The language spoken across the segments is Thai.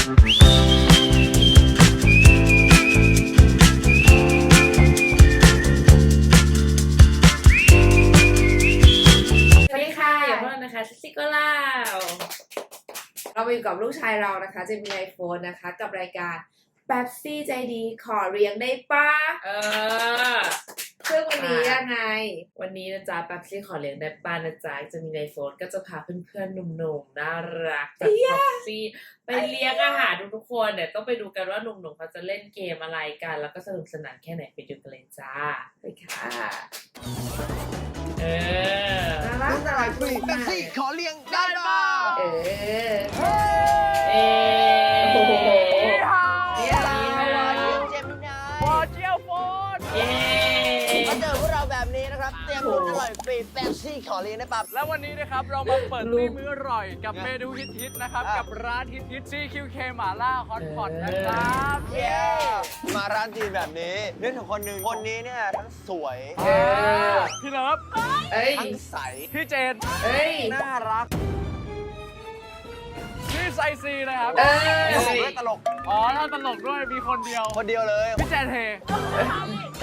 สวัสดีค่ะอยู่พวกเรานะคะซิโกลาวเรามาอยู่กับลูกชายเรานะคะจะมีไอโฟนนะคะ กับรายการแป๊บซี่ใจดีขอเรียงได้ปะเออ ซึ่งวันนี้ยังไง วันนี้นะจ๊ะแป๊บซี่ขอเลี้ยงได้ป้านะจ๊ะจะมีในโฟนก็จะพาเพื่อนๆหนุ่มๆน่ารักจากแป๊บซี่ไปเลี้ยงอาหารทุกๆคนเดี๋ยวต้องไปดูกันว่าหนุ่มๆเขาจะเล่นเกมอะไรกัน แล้วก็สนุกสนานแค่ไหนไปดูกันเลยจ้าไปค่ะเออน่ารักน่ารักฟรีแป๊บซี่ขอเลี้ยงได้เปล่าเออเอ๊โอ้ ฟรีแป๊บซี่ขอเลี้ยงได้ปั๊บและวันนี้นะครับเรามาเปิดตีมื้ออร่อยกับเมนูฮิตๆนะครับอะกับร้านฮิตๆ CQK หม่าล่าฮอตพอตนะครับเย้มาร้านจีนแบบนี้นึกถึงคนหนึ่งคนนี้เนี่ยทั้งสวยเออพี่เลิฟเอ้ยทั้งใสพี่เจนเอ้ยน่ารักพี่ไซซีนะครับเอ้ตลกยและตลกอ๋อถ้าตลกด้วยมีคนเดียว คนเดียวเลยพี่แจนเฮ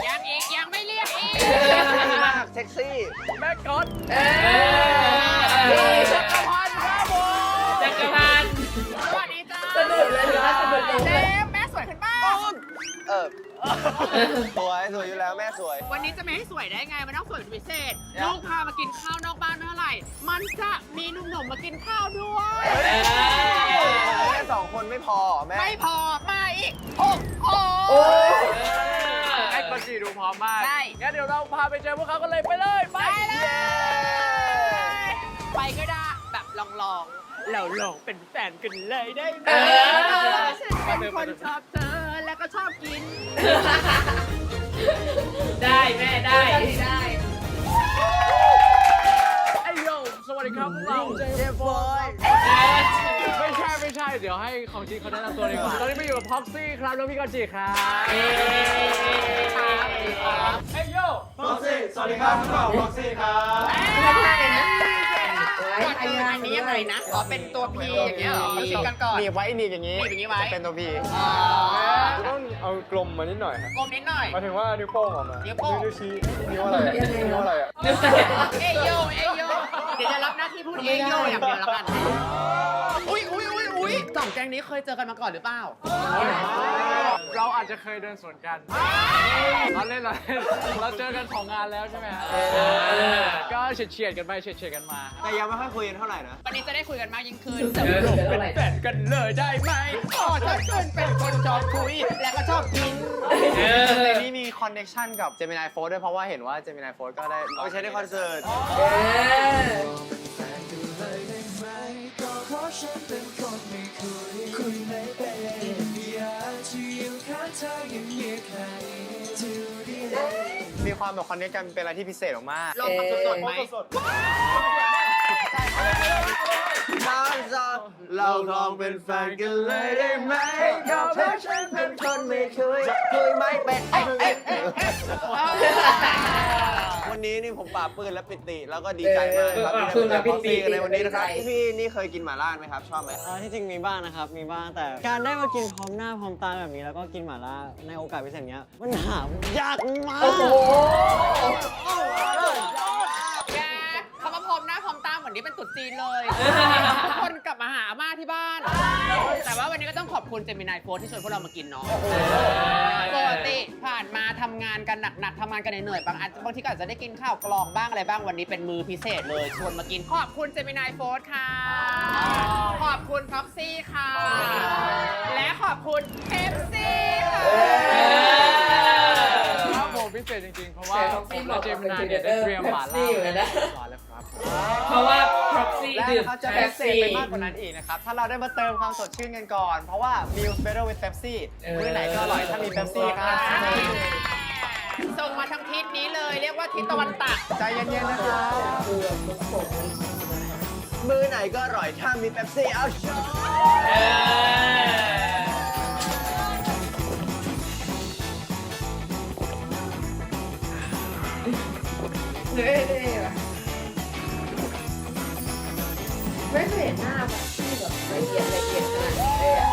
ยังอีกยังไม่เรียกอีก มากเซ็กซี่ แม่ก๊อตเอ้ยจักรพันธ์ครับผมจักรพันธ์สวัสดีจ้าสนุกเลยนะสนุกเลยเจนะมส์แม่สวยขึ้นบ้างเออสวยสวยอยู่แล้วแม่สวย วันนี้จะไม่ให้สวยได้ไง มันต้องสวยเป็นพิเศษ ลูกพามากินข้าวนอกบ้านไม่เท่าไหร่ มันจะมีหนุ่มๆมากินข้าวด้วยแม่สองคนไม่พอแม่ ไม่พอ มาอีกหกคโอ้น จีดูพร้อมมากใช่ งั้นเดี๋ยวเราพาไปเจอพวกเขากันเลยไปเลยไปไปเลย ไปก็ได้แบบลองๆเราลองเป็นแฟนกันเลยได้ไหมเออฉันเป็นคนชอบเธอแล้วก็ชอบกิน ได้แม่ได้ ได้ สวัสดีครับพวกเราเจเจฟบอยไม่ใช่ไม่ใช่ เดี๋ยวให้ของจริงเขาแนะนำตัวดีกว่าตอนนี้มาอยู่กับพ็อกซี่ครับแล้วพี่กอจิครับเฮ้ยโยพ็อกซี่สวัสดีครับพวกเราพ็อกซี่ครับทำท่าเลยนะไว้ก่อนไอ้อื่นงาอันนี้ยังไงนะขอเป็นตัวพีอย่างเงี้ยเหรอมาชิมกันก่อนหนีบไว้หนีบอย่างนี้หนีบอย่างนี้ไว้จะเป็นตัวพีอ๋อต้องเอากลมมานิดหน่อยครับกลมนิดหน่อยหมายถึงว่านิ้วโป้งออกมานิ้วโป้งนิ้วชี้นิ้วอะไรอะนิ้วอะไรอะเอยโยเอยโย เดี๋ยวจะรับหน้าที่พูดเอยโยอย่างเดียวแล้วกัน อุ้ยอุ้ยอุ้ยอุ้ยสองแก๊งนี้เคยเจอกันมาก่อนหรือเปล่า เราอาจจะเคยเดินสวนกันเราเล่นเราเล่นเราเจอกันของงานแล้วใช่ไหมฮะก็เฉียดเฉียดๆกันไปเฉียดเฉียดๆกันมา แต่ยังไม่ค่อยคุยกันเท่าไหร่นะ วันนี้จะได้คุยกันมากยิ่งขึ้นเป็นแฟนกันเลยได้ไหมอ๋อถ้าเกินเป็นคนชอบคุย และก็ชอบกิน ในนี้มีคอนเน c t ชันกับ Gemini Fold ด้วยเพราะว่าเห็นว่า Gemini Fold ก็ได้เอาไปใช้ในคอนเสิร์ต เออ ความแบบคอนเน c t กันเป็นอะไรที่พิเศษมากลองทำสดๆไหมน้องจอเราลองเป็นแฟนกันเลยได้ไหมก็เพราะฉันเป็นคนไม่คุยคุยไม่เป็นเอ้ยเอ้ยเอ้ย วันนี้นี่ผมปราบปลื้มและปิติแล้วก็ดีใจมากครับที่ได้มาเจอพ็อกซี่กันในวันนี้นะครับ พี่นี่เคยกินหม่าล่าไหมครับ ชอบไหมเออที่จริงมีบ้างนะครับ มีบ้างแต่การได้มากินพร้อมหน้าพร้อมตาแบบนี้แล้วก็กินหม่าล่าในโอกาสพิเศษเนี้ยมันหายากมาก โอ้โห แกเขามาพร้อมหน้าพร้อมตาเหมือนนี่เป็นตุ๊ดจีนเลย ทุกคนกลับมาหาอาม่าที่บ้าน แต่ว่าวันนี้ก็ต้องขอบคุณเจมินายโฟร์ที่ชวนพวกเรามากินเนาะปกติผ่านมาทำงานกันหนักๆทำงานกันเหนื่อยๆบางอันบางทีก็อาจจะได้กินข้าวกล่องบ้างอะไรบ้างวันนี้เป็นมือพิเศษเลยชวนมากินขอบคุณเจมินายโฟร์ค่ะ ขอบคุณพ็อกซี่ค่ะ และขอบคุณเพปซี่ค่ะ ครับผมพิเศษจริงๆ เพราะว่าผมและเจมส์นาเนี่ยได้เตรียมหมาล่าไว้ให้เรียบร้อยแล้วครับ เพราะว่า proxy และดื่มเขาจะแป๊พิบเศษซี่ ไปมากกว่านั้นอีกนะครับ ถ้าเราได้มาเติมความสดชื่นกันก่อน เพราะว่า Meals Better with Pepsi เออ มื้อไหนก็อร่อยถ้ามี Pepsi ครับส่งมาทั้งทิศนี้เลย เรียกว่าทิศตะวันตก ใจเย็นๆนะครับมือไหนก็อร่อยถ้ามีเป๊ปซี่เอาชอเออเฮ้ย ไม่เคยเห็นหน้าแบบที่แบบละเอียดละเอียดขนาดนี้เลยอะ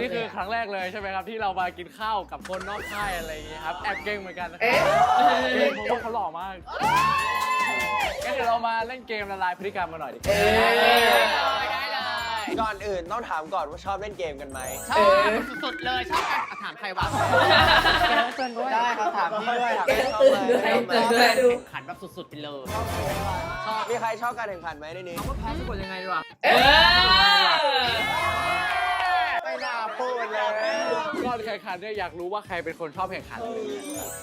นี่คือครั้งแรกเลยใช่ไหมครับที่เรามากินข้าวกับคนนอกค่ายอะไรอย่างเงี้ยครับแอบเก่งเหมือนกันนะครัเอ๊ะเก่งเพราะว่าเขาหล่อมากงั้นเดี๋ยวเรามาเล่นเกมละลายพฤติกรรมกันหน่อยดิเออได้เลย ก่อนอื่นต้องถามก่อนว่าชอบเล่นเกมกันไหมชอบสุดๆเลยชอบกันอะถามใครวะได้ครับถามพี่ด้วยถามแกพี่ต้องชอบตื่นไหมด้วยตื่นด้วยดู ขันแบบสุดๆไปเลยมี ใครชอบการแข่งขันไหมในนี้ แพ้สะกดยังไงดีวะเออไม่น่าพูดเลยก่อนแข่งขันเนี่ยอยากรู้ว่าใครเป็นคนชอบแข่งขัน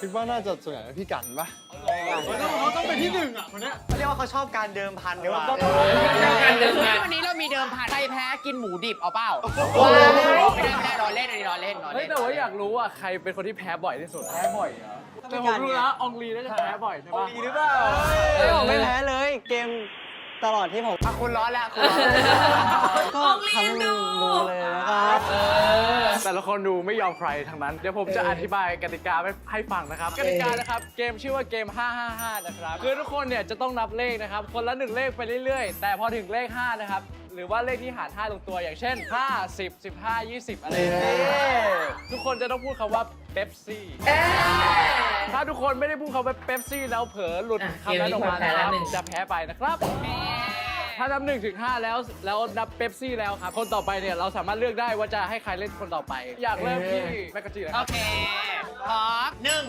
คิดว่าน่าจะส่วนใหญ่เป็นพี่กันปะเขาต้องเป็นที่หนึ่งอะคนเนี้ยเขาเรียกว่าเขาชอบการเดิมพันดีกว่า การ มีเดิมพันใครแพ้กินหมูดิบเอาเปล่าว้ายไม่ได้ไม่ได้รอเล่นอันนี้รอเล่นรอเฮ้เล่ยนแต่ว่าอยากรู้ว่าใครเป็นคนที่แพ้บ่อยที่สุดแพ้บ่อยเหรอแต่ผมรู้แล้วอองลีน่าจะแพ้บ่อยใช่ปะ ดีหรือเปล่าเฮ้ยผมไม่แพ้เลย เกมตลอดที่ผม อะคุณร้อนแล้วคุณร้อนแล้วก็ทำดูเลยนะครับ แต่ละคนดูไม่ยอมใครทั้งนั้น เดี๋ยวผมจะอธิบายกติกาให้ฟังนะครับ กติกานะครับ เกมชื่อว่าเกม 555 นะครับ คือทุกคนเนี่ยจะต้องนับเลขนะครับ คนละหนึ่งเลขไปเรื่อยๆ แต่พอถึงเลข 5 นะครับ หรือว่าเลขที่หาร5ลงตัวอย่างเช่น5 10 15 20 อะไรอย่างเงี้ยทุกคนจะต้องพูดคำว่าเ e ปซี่เอ๊ะถ้าทุกคนไม่ได้พูดคำว่าเ e ปซี่แล้วเผลอหลุดอะคำนั้นออกมาเกมนี้นะคนแพ้ครับละหนึ่ง จะแพ้ไปนะครับ ถ้านับหนึ่งถึงห้าแล้วแล้วนับเป๊ปซี่แล้วครับ คนต่อไปเนี่ยเราสามารถเลือกได้ว่าจะให้ใครเล่นคนต่อไป อยากเริ่มที่แมกกาจีนะคโอรับเคพร้อมหนึ่ง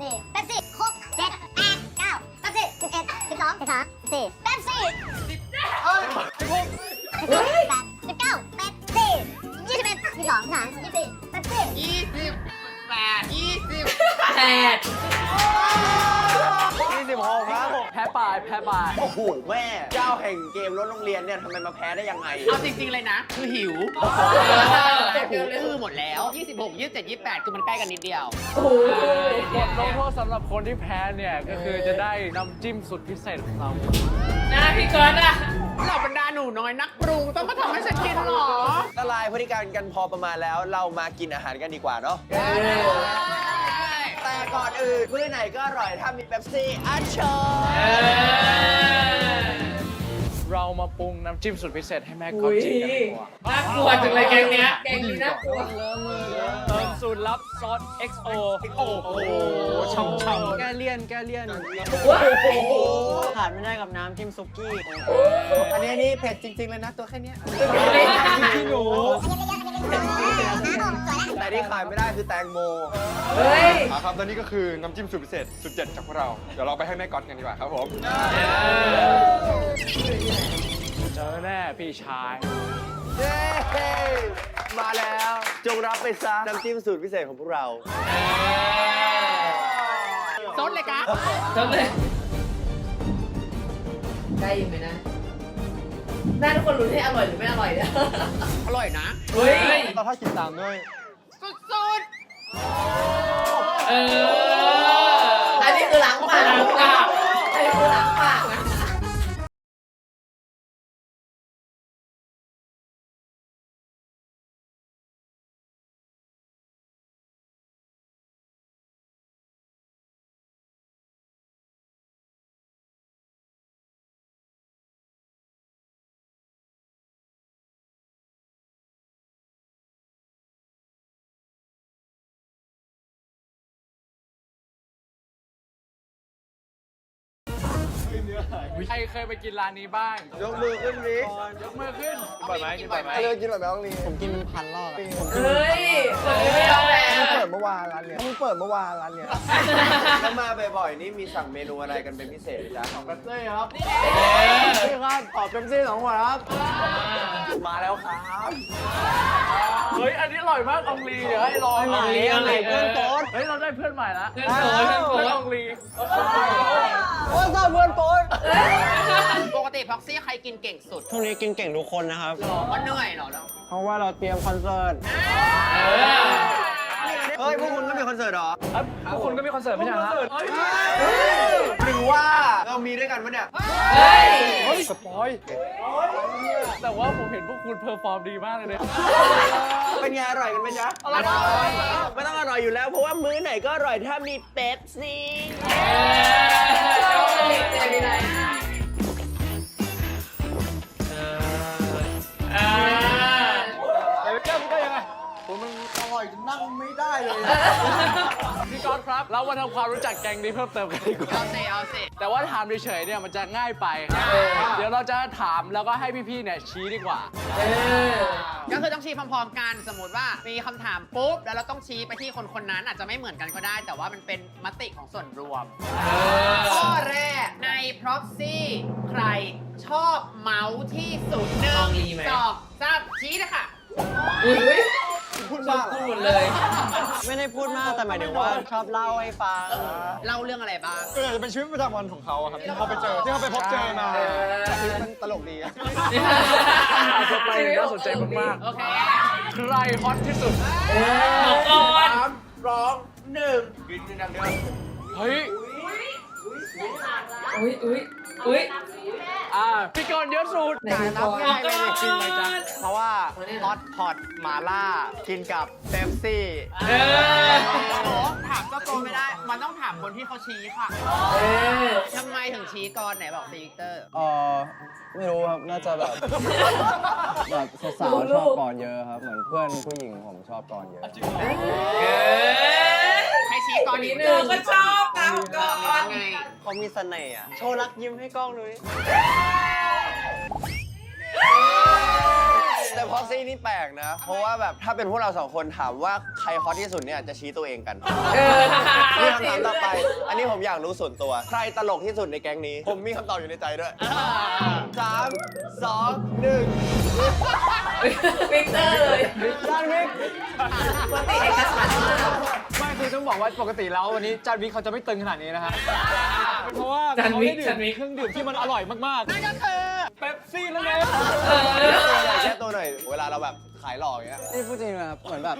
สี่เป๊ปซี่หกเจ็ดแปดเก้าเป๊ปซี่สิบเอ็ดสิบสองสิบสามสิบสี่เป๊ปซี่สิบ แปดสิบเก้าเป๊ปซี่ยี่สิบเอ็ดยี่สิบสองยี่สิบสามยี่สิบสี่เป๊ปซี่ยี่สิบแปดยี่สิบแปดยี่สิบหกครับแพ้ปลายแพ้ปลายโอ้โหแม่เจ้าแห่งเกมรถโรงเรียนเนี่ยทำไมมาแพ้ได้ยังไง เอาจริง ๆ เลยนะ คือหิวแต่หูอื้อหมดแล้ว 26 27 28 คือมันใกล้กันนิดเดียวโอ้โหบทลงโทษสำหรับคนที่แพ้เนี่ย ก็คือจะได้น้ำจิ้มสุดพิเศษของเราหน้าพี่ก๊อตอะ เราบรรดาหนูน้อยนักปรุงต้องมาทำให้ฉันกินเหรอละลายพฤติกรรมกันพอประมาณแล้ว เรามากินอาหารกันดีกว่าเนาะ แต่ก่อนอื่นมื้อไหนก็อร่อยถ้ามีเป๊ปซี่อันเชิญ เรามาปรุงน้ำจิ้มสุดพิเศษให้แม่ก๊อฟจิกันดีกว่าน่ากลัวจังเลยแกงเนี้ยแกงนี้น่ากลัวเติมสูตรลับซอส XO โอ้โหช่ำๆแกเลี่ยนแกเลี่ยนว้าวขาดไม่ได้กับน้ำจิ้มซุกี้ อันนี้นี่เผ็ดจริง ๆ เลยนะตัวแค่นี้พี่หนู แต่ที่ขายไม่ได้คือแตงโมเฮ้ยอะครับตอนนี้ก็คือน้ำจิ้มสูตรพิเศษสุดเด็ดจากพวกเรา เดี๋ยวเราไปให้แม่ก๊อตกันดีกว่าครับผมเจอแน่พี่ชาย เย้มาแล้วจงรับไปซะน้ำจิ้มสูตรพิเศษของพวกเรา ซดเลยกะจนเลย ได้ยินไหมนะ น่าทุกคนรู้นให้อร่อยหรือไม่อร่อยเนี่ยอร่อยนะ เฮ้ยเราถ้ากินตามด้วย สุดเออ อันนี้คือล้างปาก ล้างปาก ใครเคยไปกินร้านนี้บ้าง ยกมือขึ้นวิกยกมือขึ้นบ่อยไหมกินบ่อยไหมเลิกกินแบบแม่ต้องรีผมกินเป็นพันรอบอะเฮ้ยคนนี้ไม่เอาแล้วเปิดเมื่อวานร้านเนี้ยเพิ่งเปิดเมื่อวานร้านเนี้ยถ้ามาบ่อยๆนี่มีสั่งเมนูอะไรกันเป็นพิเศษจ๊ะเป๊ปซี่ครับนี่ครับขอเป๊ปซี่สองขวดครับ มาแล้วครับเฮ้ยอันนี้อร่อยมากอองลีเดี๋ยวให้ลองอองลีอองลีเพื่อนโต๊ดเฮ้ยเราได้เพื่อนใหม่ละเพื่อนโต๊ดเพื่อนโต๊ดเพื่อนอองลี โอ้ยเพื่อนโป๊ยๆปกติพ็อกซี่ใครกินเก่งสุดช่วงนี้กินเก่งทุกคนนะครับเพราะเหนื่อยเหรอเราเพราะว่าเราเตรียมคอนเสิร์ต เฮ้ย พวกคุณก็มีคอนเสิร์ตเหรอเอ้ยพวกคุณก็มีคอนเสิร์ตไม่ใช่เหรอฮะหรือว่าเรามีด้วยกันปะเนี่ย เฮ้ยเฮ้ยสปอยแต่ว่าผมเห็นพวกคุณเพอร์ฟอร์มดีมากเลยเนี่ย เป็นไงอร่อยกันไหมจ๊ะอร่อยไม่ต้องอร่อยอยู่แล้วเพราะว่ามื้อไหนก็อร่อยถ้ามีเป๊ปซี่ ร่อยจนนั่งไม่ได้เลยพี่กอนครับ เรามาทำความรู้จักแกงนี้เพิ่มเติมกันดีกว่า เอาสิเอาสิแต่ว่าถามเฉยๆเนี่ยมันจะง่ายไป เดี๋ยวเราจะถามแล้วก็ให้พี่ๆเนี่ยชี้ดีกว่าเออก็คือต้องชี้พร้อมๆกัน สมมติว่ามีคำถามปุ๊บ แล้วเราต้องชี้ไปที่คนคนๆนั้นอาจจะไม่เหมือนกันก็ได้ แต่ว่ามันเป็นมติของส่วนรวมข้อแรกใน proxy ใครชอบเมาส์ที่สุดหนึ่มองงลีไหมสองสามชี้นะคะ อุ้ย พูดชอมาบกพูดหมดเลย ไม่ได้พูดมากแต่หมายถึงว่าชอบเล่าให้ฟังเล่าเรื่องอะไรบ้าง ก็อาจจะเป็นชีวิตประจำวันของเขาอะครับที่เขาไปเจอที่เขาไปพบเจอมาเออชีวิตมันตลกดีอะ ต่อไปน่าสนใจมากโอเคๆใครฮอตที่สุด บอกก่อนร้องหนึ่งกินดังเดียวเฮ้ย อุ้ยอุ้ยอุ้ยอ่าพี่กรณ์เยอะสุดไหนดูก่อนบอกก่อนเพราะว่าฮอตพอตหมาล่ากินกับเ e ปซี่เออถามเจ้าตัวไม่ได้ มันต้องถามคนที่เขาชี้ค่ะเออทำไมถึงชี้ก่อนไหนบอกซีเตอร์เออไม่รู้ครับ น่าจะแบบแบบสาวๆชอบกรเยอะครับ เหมือนเพื่อนผู้หญิงผมชอบกรเยอะเออใคร ชี้ก่อนอีกหเธนึ่องก็ชอบตามก่อนไงเขามีเสน่ห์อะโชว์รักยิ้มให้กล้องดูดิแต่พอซี่นี่แปลกนะ เพราะว่าแบบถ้าเป็นพวกเราสองคนถามว่าใครฮอตที่สุดเนี่ยจะชี้ตัวเองกันเออนี่คำถามต่อไป อันนี้ผมอยากรู้ส่วนตัว ใครตลกที่สุดในแก๊งนี้ ผมมีคำตอบอยู่ในใจด้วยสามสองหนึ่งวิกเตอร์เลยจานวิกปกติเอกฉันท์มากไม่ คือต้องบอกว่าปกติแล้ววันนี้จานวิกเขาจะไม่ตึงขนาดนี้นะฮะเป็นเพราะว่าจานวิกเขาได้ดื่มจานวิกเครื่องดื่มที่มันอร่อยมากนั่นก็คือๆ เป๊ปซี่นั่นเองแค่ตัวหน่อย เวลาเราแบบขายหล่ออย่างเงี้ย นี่พูดจริงนะครับ เหมือนแบบ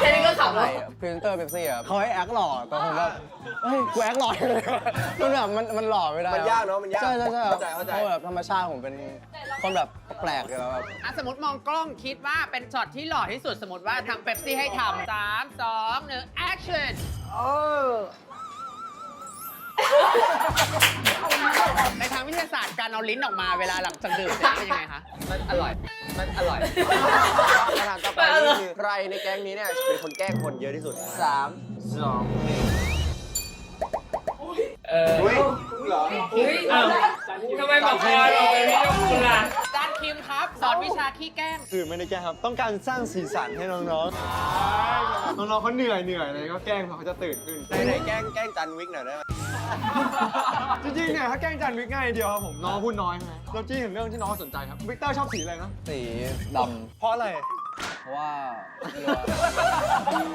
แค่นี้ก็ขำแล้วพรีเซนเตอร์เ e ปซี่อะเขาให้แอคหล่อแต่ผมแบบเฮ้ย กูแอคหล่อเลยมันแบบมันมันหล่อไม่ได้มันยากเนอะมันยากใช่ใช่ใช่เข้าใจเข้าใจ พราะแบบธรรมชาติผมเป็นคนแบบแปลกอยู่แล้วแบบอะสมมติมองกล้องคิดว่าเป็นช็อตที่หล่อที่สุดสมมติว่าทำเป๊ปซี่ให้ทำสามสองหนึ่ง action ในทางวิทยาศาสตร์การเอาลิ้นออกมาเวลาหลังจากดื่มเนี่ยเป็นยังไงคะ มันอร่อย มันอร่อยคำถามต่อไปนี่คือใครในแก๊งนี้เนี่ยเป็นคนแกล้งคนเยอะที่สุดสามสองหนึ่งเอออุ้ยเหรออุ้ยเอ้าทำไมบอกก่อนเราไปไม่ยกคุณล่ะ อนวิชาขี้แกล้ง คือไม่ได้แกล้งครับ ต้องการสร้างสีสันให้น้องๆ น้องๆเขาเหนื่อยเหนื่อยเลยก็แกล้งเขาจะตื่นขึ้น ไหนๆแกล้งแกล้งจันวิกหน่อยได้ไหมจริงๆเนี่ยถ้าแกล้งจันวิกง่ายนิดเดียวครับผมน้องพูดน้อยใช่ไหมเราจี้ถึงเรื่องที่น้องสนใจครับวิกเตอร์ชอบสีอะไรนะสีดเพราะอะไรำ เพราะว่าไม่รู้อะ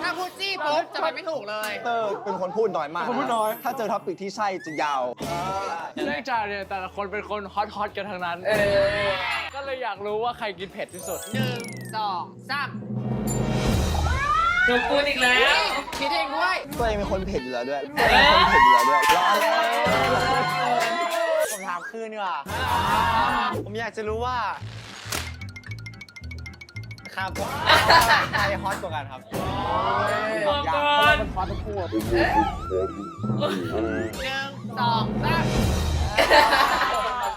ถ้าพูดจี้ปุ๊บจะไปไม่ถูกเลย เตอร์เป็นคนพูดน้อยมากเป็นคนพูดน้อย ถ้าเจอท็อปิกที่ใช่จะยาว เนื่องจากเนี่ยแต่ละคนเป็นคนฮอตฮอตๆกันทั้งนั้นเออก็เลยอยากรู้ว่าใครกินเผ็ดที่สุด หนึ่งสองสามจบคุณอีกแล้ว คิดเองด้วยตัวเองเป็นคนเผ็ดอยู่แล้วด้วยเออเป็นคนเผ็ดอยู่แล้วด้วยร้อนเลยผมถามคืนดีกว่าผมอยากจะรู้ว่า ครับใครฮอตกว่ากันครับบอกก่อนฮอตทั้งคู่อะหนึ่งสองสาม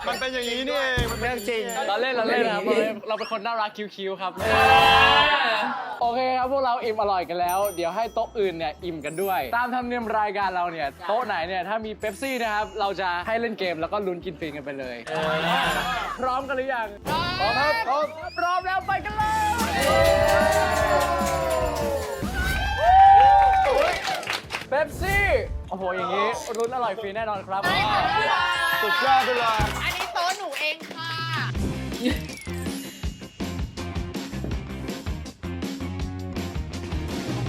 มันเป็นอย่างนี้นี่เองมันเป็นเรื่องจริงเราเล่นเราเล่นนะครับเราเล่นเราเป็นคนน่ารักคิ้วๆครับ โอเคครับพวกเราอิ่มอร่อยกันแล้ว เดี๋ยวให้โต๊ะอื่นเนี่ยอิ่มกันด้วย ตามธรรมเนียมรายการเราเนี่ยโต๊ะไหนเนี่ยถ้ามีเป๊ปซี่นะครับเราจะให้เล่นเกมแล้วก็ลุ้นกินฟรีกันไปเลย พร้อมกันหรือยังพร้อมครับพร้อมพร้อมแล้วไปกันเลยเป๊ปซี่โอ้โหอย่างนี้ลุ้นอร่อยฟรีแน่นอนครับสุดยอดไปเลยอันนี้โต๊ะหนูเองค่ะ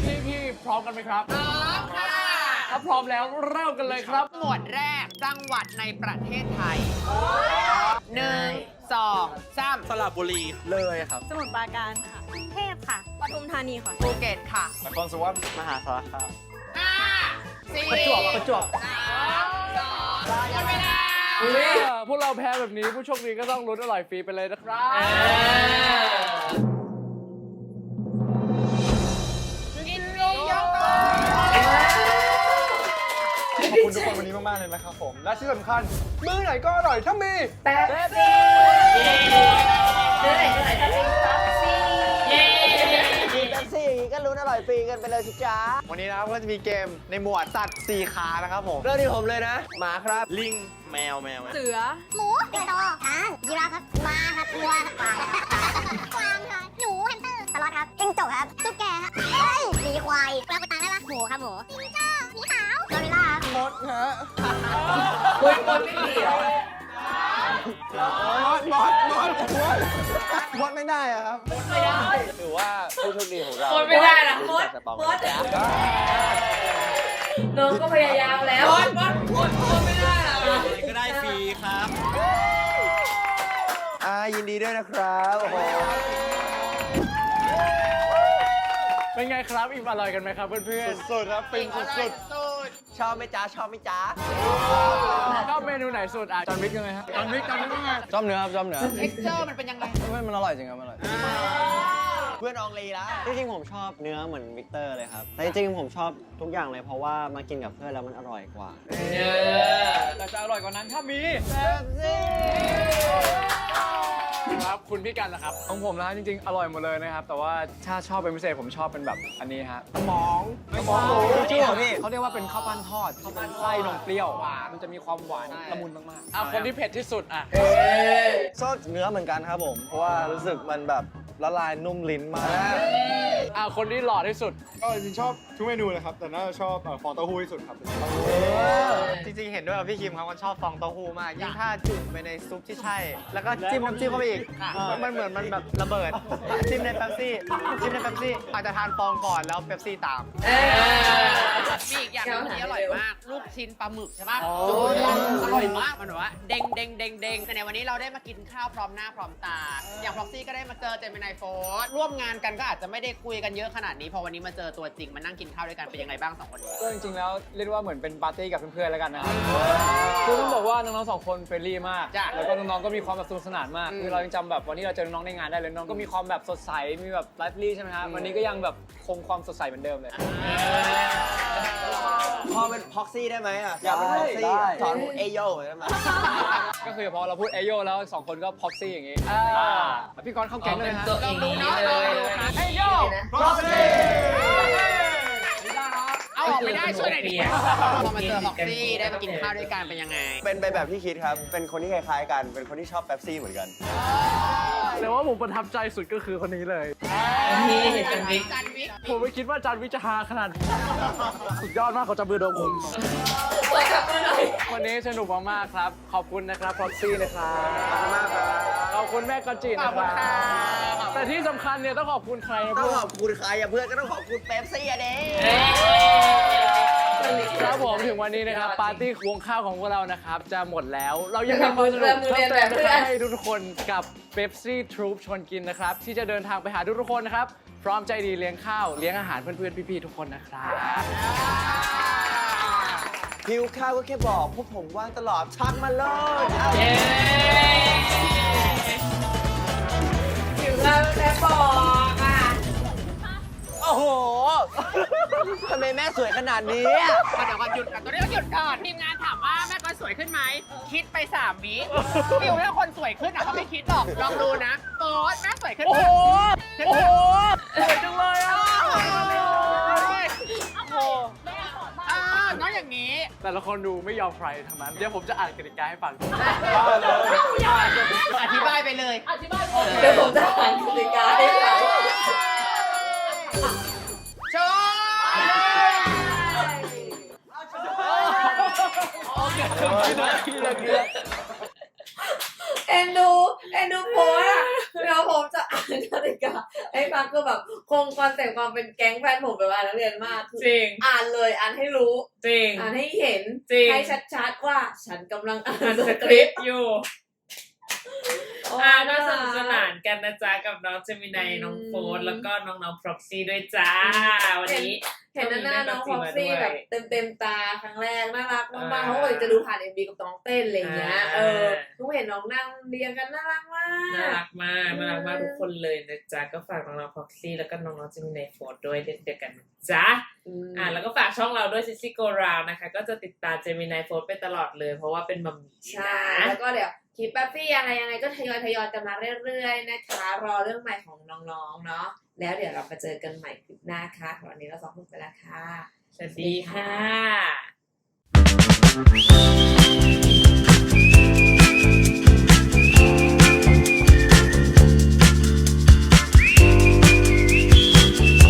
พี่พี่พร้อมกันไหมครับ พร้อมค่ะ ถ้าพร้อมแล้วเริ่มกันเลยครับ หมวดแรกจังหวัดในประเทศไทย หนึ่งสองสามสระบุรีเลยครับ สมุทรปราการค่ะกรุงเทพค่ะปทุมธานีค่ะภูเก็ตค่ะนครสวรรค์มหาสารคามห้าสี่ประจวบประจวบสามสองหมดเวลา พวกเราแพ้แบบนี้ผู้โชคดีก็ต้องลุ้นอร่อยฟรีไปเลยนะครับ คุณทุกคนวันนี้มากๆเลยนะครับผม และที่สำคัญมื้อไหนก็อร่อยถ้ามี แป๊บซี่เนื้อไหนเนื้อไหนจะเป็นแป๊บซี่เย้อยฟรีกันไปเลยสิจ้าวันนี้นะครับก็จะมีเกมในหมวดสัตว์สี่ขานะครับผม เริ่มที่ผมเลยนะ หมาครับ ลิง แมวแมวเสือ หมูเสือโตช้างยีราฟครับม้าครับ ฮะคุณคนไม่ดีเหรอมดมดมดมดมดไม่ได้อะครับถือว่าผู้โชคดีของเรามดไม่ได้นะมดจะตองมดน้องก็พยายามแล้วมดมดมดมดไม่ได้เหรอก็ได้ฟรีครับอ่ายินดีด้วยนะครับโอ้โหเป็นไงครับอิ่มอร่อยกันไหมครับเพื่อนสุดๆครับฟินสุด ชอบไหมจ้าชอบไหมจ้าๆชอบเมนูไหนสุดอะจอนวิกยังไงฮะจอนวิกจอนวิกยังไงชอบเนื้อครับชอบเนื้อ texture มันเป็นยังไงมันอร่อยจริงครับมันอร่อยเพื่อนอองลีละจริงๆผมชอบเนื้อเหมือนวิกเตอร์เลยครับ แต่จริงๆผมชอบทุกอย่างเลยเพราะว่ามากินกับเพื่อนแล้วมันอร่อยกว่าเออแต่จะอร่อยกว่านั้นถ้ามี ครับคุณพี่กันนะครับ ของผมนะจริงๆ อร่อยหมดเลยนะครับ แต่ว่าถ้าชอบเป็นพิเศษผมชอบเป็นแบบอันนี้ฮะสมองสมองหมูจริงเหรอพี่เขาเรียกว่าเป็นข้าวปั้นทอดข้าวปั้นไส้นมเปรี้ยวมันจะมีความหวานละมุนมากๆอะคนที่เผ็ดที่สุดอะๆชอบเนื้อเหมือนกันครับผม เพราะว่ารู้สึกมันแบบละลายนุ่มลิ้นมาก อะคนที่หล่อที่สุด ก็จริงๆชอบทุกเมนูเลยครับ แต่น่าจะชอบเอ่อฟองเต้าหู้ที่สุดครับ จริงๆ เห็นด้วยกับพี่คิมครับว่าชอบฟองเต้าหู้มาก ยิ่งถ้าจุ่มไปในซุปที่ใช่ แล้วก็จิ้มน้ำจิ้มเข้าไปอีก มันเหมือนมันแบบระเบิด จิ้มในเป๊ปซี่ จิ้มในเป๊ปซี่ อาจจะทานฟองก่อนแล้วเป๊ปซี่ตามเออมีอีกอย่างหนึงที่อร่อยมาก ลูกชิ้นปลาหมึกใช่ปะโอ้อร่อยมากมันแบบว่าเด้งเด้งเด้งเด้งแต่ในวันนี้เราได้มากินข้าวพร้อมหน้าพร้อมตา อย่างฟ็อกซี่ก็ได้มาเจอเจมินายโฟร์ร่วมงานกันก็อาจจะไม่ได้คุยกันเยอะขนาดนี้พอวันนี้มาเจอตัวจริงมานั่งกินข้าวด้วยกันเป็นยังไงบ้างสองคนนี้ ก็จริงๆแล้วเรียกว่าเหมือนเป็นปาร์ตี้กับเพื่อนๆแล้วกันนะครับคือต้องบอกว่าน้องๆสองคนเฟรนลี่มาก จ้ะแล้วก็น้องๆก็มีความแบบสนุกสนานมาก อืมคือเรายังจำแบบวันที่เราเจอน้องๆในงานได้เลยน้องก็มีความแบบสดใสมีแบบไลฟ์ลี่ใช่ไหมครับวันนี้ก็ยังแบบคงความสดใสเหมือนเดิมเลย พอเป็นพ็อกซี่ได้ไหมอะ อยากเป็นพ็อกซี่ได้ สอนผมเอโยได้ไหมก็คือพอเราพูดเอโยแล้วสองคนก็พ็อกซี่อย่างงี้อ่าพี่กรณ์เข้าแก๊งเลยฮะ ตัวเองนี้เลย เอโยเอาออกไม่ได้ช่วยหน่อยดิเปียกพอมาเจอฟ็อกซี่ได้มากินข้าวด้วยกันเป็นยังไง เป็นไปแบบที่คิดครับ เป็นคนที่คล้ายๆกัน เป็นคนที่ชอบเป๊ปซี่เหมือนกันแต่ว่าผมประทับใจสุดก็คือคนนี้เลยนี่จันวิกจันวิกผมไม่คิดว่าจานวิจาขนาดนี้สุดยอดมากเขาจะมือโดนผมวันนี้สนุกมากๆครับ ขอบคุณนะครับฟ็อกซี่นะครับข อบคุณมากครับขอบคุณแม่กอนจีนขอบนะคคุณรับค่ะแต่ที่สำคัญเนี่ยต้องขอบคุณใครนะต้อเพื่งอนขอบคุณใครอะเพื่อนก็ต้องขอบคุณเป๊ปซี่อะเด้ครับผมถึงวันนี้นะครับปาร์ตี้วงข้าวของพวกเรานะครับ จะหมดแล้ว เรายังมีคมืวามอสเริ่นุมกมือเพิ่เรียมนเติมแบบนะเพื่คอรับนให้ทุกคนกับเ e ปซี่ทรูปชวนกินนะครับ ที่จะเดินทางไปหาทุกๆคนนะครับ พร้อมใจดีเลี้ยงข้าว เลี้ยงอาหารเพื่อนๆพี่ๆทุกคนนะครับ หิวข้าวก็แค่บอกพวกผมว่างตลอดทักมาเลยเอาเย้ถึงเราแล้วบอกอะโอ้โห ทำไมแม่สวยขนาดนี้อะเดี๋ยวก่อนหยุดก่อนตัวนี้ต้องหยุดก่อนทีมงานถามว่าแม่ก้อยสวยขึ้นไหม คิดไปสามวิฟิวถ้าคนสวยขึ้นอะเขาไม่คิดหรอก ลองดูนะโอ๊ยแม่สวยขึ้นไหมโอ้โหขึ้นโอ้ไหมโหสวยจังเลยอะอ่าน้ องอย่างนี้ แต่ละคนดูไม่ยอมใครทั้งนั้น เดี๋ยวผมจะอ่านกติกาให้ฟังอธิบายไปเลยเดี๋ยวผมจะอ่านกติกาให้ฟังโชว์เให้ฟังคือแบบคงคอนเซ็ปต์ความเป็นแก๊งแฟนผมแบบว่านักเรียนมากคือจริงอ่านเลยอ่านให้รู้ จริง อ่านให้เห็น จริง ให้ชัดๆว่าฉันกำลังอ่านมันสสคคริริปปต์ต์อยู่โอ้อ่าก็สนุกสนานกันนะจ๊ะกับน้องเจมินายน้องโฟนแล้วก็น้องๆพร็อกซี่ด้วยจ้า วันนี้เห็นหน้าน้องฟ็อกซี่ก็มีแม่แบบเต็มเต็มๆตาครั้งแรกน่ารักมากๆเพราะว่าจะดูผ่านเอ็มบีกับน้องเต้นอะไรอย่างเงี้ยเออทุกเห็นน้องนั่งเรียงกันน่ารักมากน่ารักมากน่ารักมากทุกคนเลยนะจ๊ะก็ฝากน้องๆพร็อกซี่แล้วก็น้องๆเจมินายโฟนด้วยเด็กๆกันนะจ๊ะมอ่าแล้วก็ฝากช่องเราด้วยซิซิโกราวนะคะ ก็จะติดตามเจมินายโฟนไปตลอดเลย เพราะว่าเป็นมัมมี่ใช่นะแล้วก็เดี๋ยว คลิปแป๊บซี่อะไรยังไงก็ทยอยทยอยกันมาเรื่อยๆนะคะ รอเรื่องใหม่ของน้องๆเนาะแล้วเดี๋ยวเรามาเจอกันใหม่คลิปหน้าค่ะวันนี้เราสองคนไปแล้วค่ะ สวัสดีค่ะ